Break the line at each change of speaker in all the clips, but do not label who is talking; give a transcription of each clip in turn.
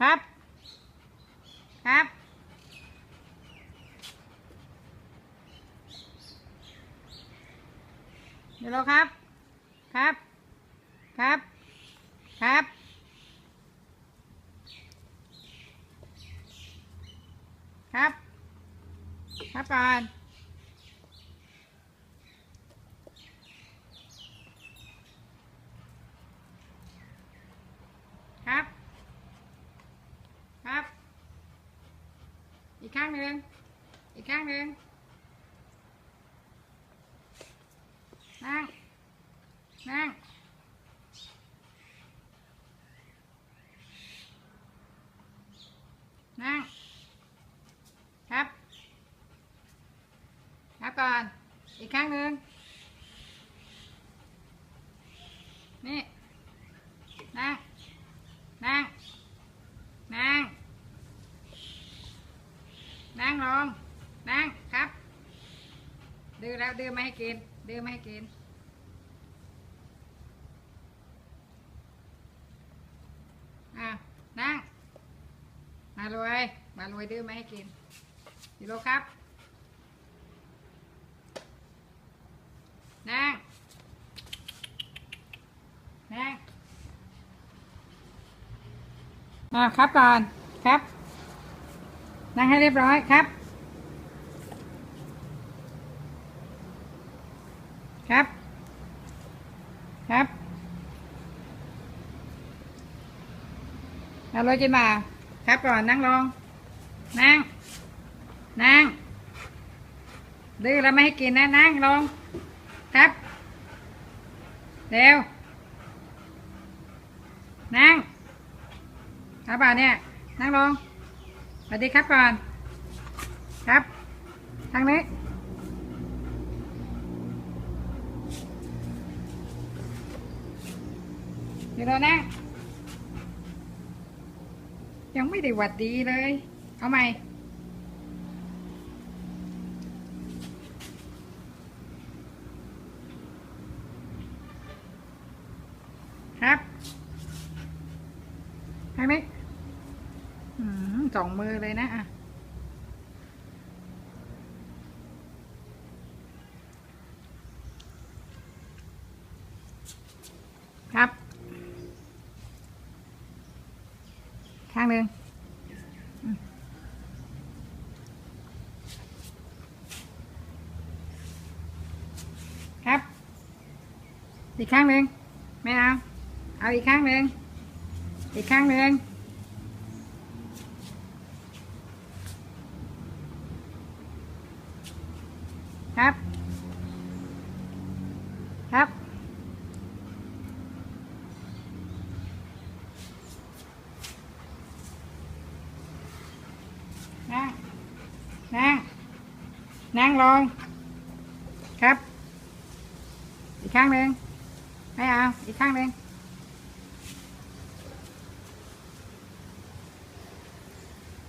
ครับ ครับยูโรครับ ครับ ครับ ครับ ครับ ครับก่อน ครับ ครับ อีกข้างหนึ่งอีกข้างหนึ่งนั่ง นั่ง นั่ง ครับ ครับก่อน อีกข้างหนึ่ง นี่ นั่ง นั่ง นั่ง นั่งลง นั่ง ครับ ดื้อ แล้วดื้อไม่ให้กินดื้อไม่ให้กินอะนั่งมารวยมารวยดื้อไม่ให้กินยูโรครับนั่งนั่งอ่าครับก่อนครับ นั่งให้เรียบร้อยครับ ครับ ครับ เอาเลยจิมา ครับก่อนนั่งลง นั่ง นั่ง ดื้อแล้วไม่ให้กินนะ นั่งลง ครับ เร็ว นั่งครับป่าเนี่ย นั่งลง สวัสดีครับก่อน ครับ ทางนี้ เดี๋ยวเรานั่งยังไม่ได้หวัดดีเลย เอาใหม่ ครับทางนี้อืมสองมือเลยนะอะครับางหนึ่งครับ อีกข้างหนึ่งไม่เอา เอาอีกข้างหนึ่งอีกข้างหนึ่งครับ นั่ง นั่ง นั่งลง ครับ อีกข้างหนึ่งไม่เอา อีกข้างหนึ่ง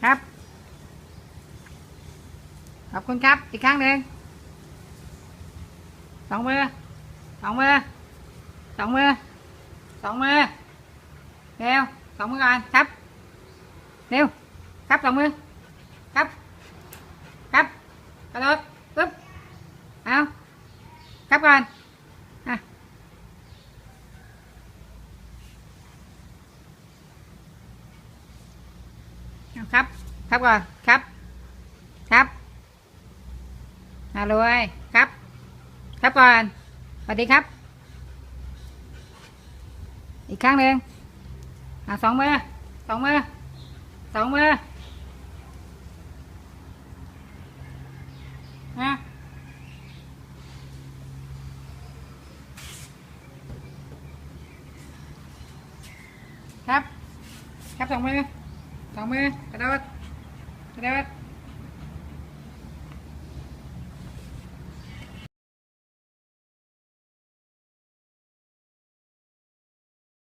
ครับ ขอบคุณครับ อีกข้างหนึ่งสองมือสองมือสองมือสองมือเร็วสองมือก่อนครับเร็วครับสองมือครับ ระโดดปึ๊บเอาครับก่อนอะครับ ครับก่อน ครับ ครับมารวยครับ ครับก่อนสวัสดีครับ อีกข้างหนึ่งอะสองมือสองมือสองมือ ครับ ครับสองมือสองมือกระโดดกระโดด